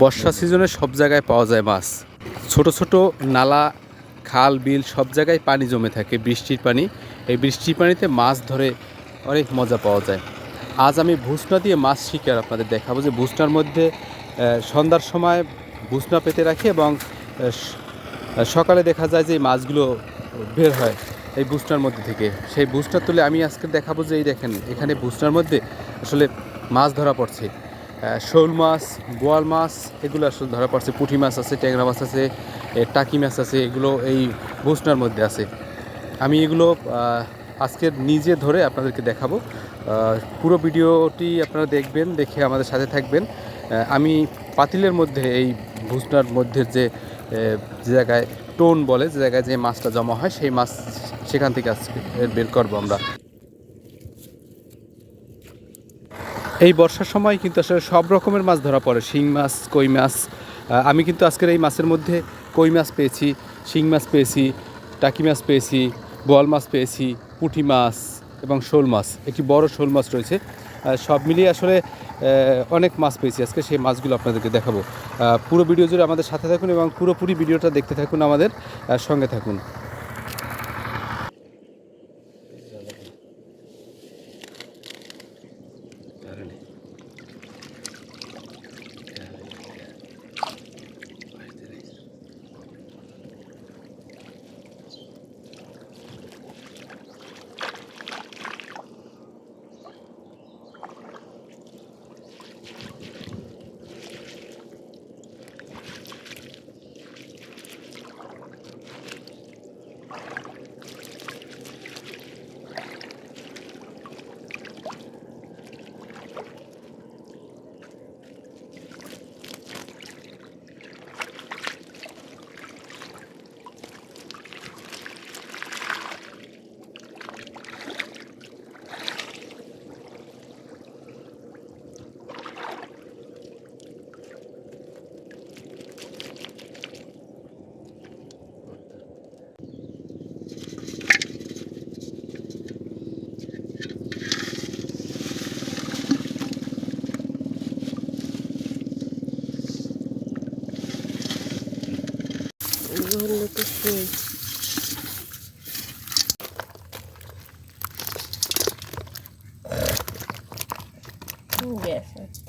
বর্ষা সিজনে সব জায়গায় পাওয়া যায় মাছ। ছোট ছোট নালা, খাল, বিল সব জায়গায় পানি জমে থাকে, বৃষ্টির পানি। এই বৃষ্টির পানিতে মাছ ধরে অনেক মজা পাওয়া যায়। আজ আমি ভুসনা দিয়ে মাছ শিকার আপনাদের দেখাবো যে ভুসনার মধ্যে সন্ধ্যার সময় ভুসনা পেতে রাখি এবং সকালে দেখা যায় যে মাছগুলো বের হয় এই বুস্টার মধ্যে থেকে। সেই বুস্টার তুলে আমি আজকে দেখাবো যে এই দেখেন, এখানে বুস্টার মধ্যে আসলে মাছ ধরা পড়ছে। শোল মাছ বোয়াল মাছ এগুলো আসলে ধরা পড়ছে পুঁটি মাছ আছে ট্যাংরা মাছ আছে টাকি মাছ আছে এগুলো এই বুস্টার মধ্যে আছে। আমি এগুলো আহ, আজকে নিজে ধরে আপনাদেরকে দেখাবো। পুরো ভিডিওটি আপনারা দেখবেন দেখে আমাদের সাথে থাকবেন। আমি পাতিলের মধ্যে এই ভুসনার মধ্যে যে জায়গায় টোন বলে যে জায়গায় যে মাছটা জমা হয় সেই মাছ সেখান থেকে আজকে বের করব আমরা। এই বর্ষার সময় কিন্তু আসলে সব রকমের মাছ ধরা পড়ে। শিং মাছ, কই মাছ আমি কিন্তু আজকের এই মাছের মধ্যে কই মাছ পেয়েছি, শিং মাছ পেয়েছি, টাকি মাছ পেয়েছি, বোয়াল মাছ পেয়েছি, পুঁটি মাছ এবং শোল মাছ, একটি বড় শোল মাছ রয়েছে। সব মিলিয়ে আসলে অনেক মাছ পেয়েছি আজকে, সেই মাছগুলো আপনাদেরকে দেখাবো। পুরো ভিডিও জুড়ে আমাদের সাথে থাকুন এবং পুরোপুরি ভিডিওটা দেখতে থাকুন আমাদের সঙ্গে থাকুন। ধরলে তো সেই গ্যাস একটা